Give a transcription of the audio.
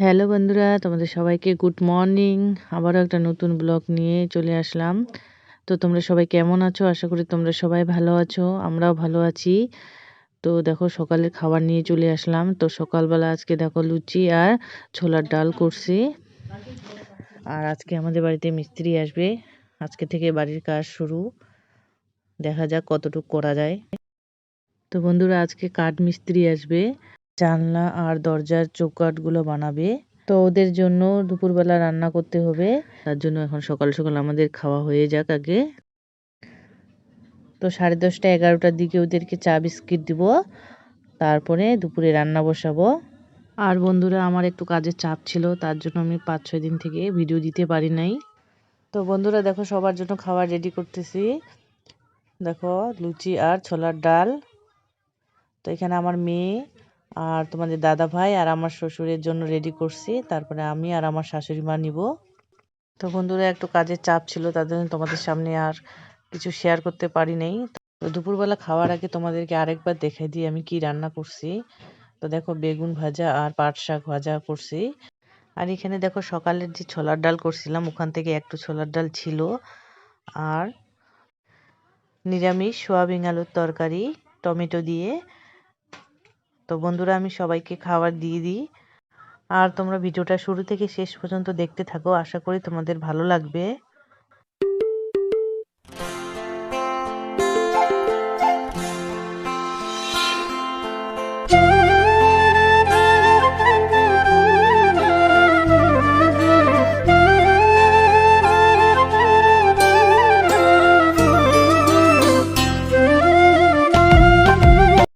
Hello বন্ধুরা, তোমাদের সবাইকে গুড মর্নিং। আবারও একটা নতুন ব্লগ নিয়ে চলে আসলাম। তো তোমরা সবাই কেমন আছো? আশা করি তোমরা সবাই ভালো আছো, আমরাও ভালো আছি। তো দেখো, সকালের খাবার নিয়ে চলে আসলাম। তো সকালবেলা আজকে দেখো লুচি আর ছোলার ডাল করছি। আর আজকে আমাদের বাড়িতে মিস্ত্রি আসবে। আজকে থেকে বাড়ির কাজ শুরু। দেখা যাক কতটুকু করা যায়। তো বন্ধুরা, আজকে কাঠ মিস্ত্রি আসবে। জানলা আর দরজার চৌকাঠগুলো বানাবে। তো ওদের জন্য দুপুরবেলা রান্না করতে হবে। তার জন্য এখন সকাল সকাল আমাদের খাওয়া হয়ে যাক আগে। তো সাড়ে দশটা এগারোটার দিকে ওদেরকে চা বিস্কিট দিব। তারপরে দুপুরে রান্না বসাবো। আর বন্ধুরা, আমার একটু কাজের চাপ ছিল, তার জন্য আমি পাঁচ ছয় দিন থেকে ভিডিও দিতে পারি নাই। তো বন্ধুরা, দেখো সবার জন্য খাবার রেডি করতেছি। দেখো, লুচি আর ছোলার ডাল। তো এখানে আমার মেয়ে আর তোমাদের দাদা ভাই আর আমার শ্বশুরের জন্য রেডি করছি। তারপরে আমি আর আমার শাশুড়ি মা নিব। তো বন্ধুরা, একটু কাজের চাপ ছিল তাদের তোমাদের সামনে আর কিছু শেয়ার করতে পারি নাই। দুপুরবেলা খাওয়ার আগে তোমাদেরকে আরেকবার দেখাই দিই আমি কি রান্না করছি। তো দেখো, বেগুন ভাজা আর পাট শাক ভাজা করছি। আর এখানে দেখো, সকালের যে ছোলার ডাল করছিলাম, ওখান থেকে একটু ছোলার ডাল ছিল। আর নিরামিষ সোয়াবিন আলুর তরকারি, টমেটো দিয়ে তো বন্ধুরা, আমি সবাইকে খাবার দিয়ে দিই। আর তোমরা ভিডিওটা শুরু থেকে শেষ পর্যন্ত দেখতে থাকো। আশা করি তোমাদের ভালো লাগবে।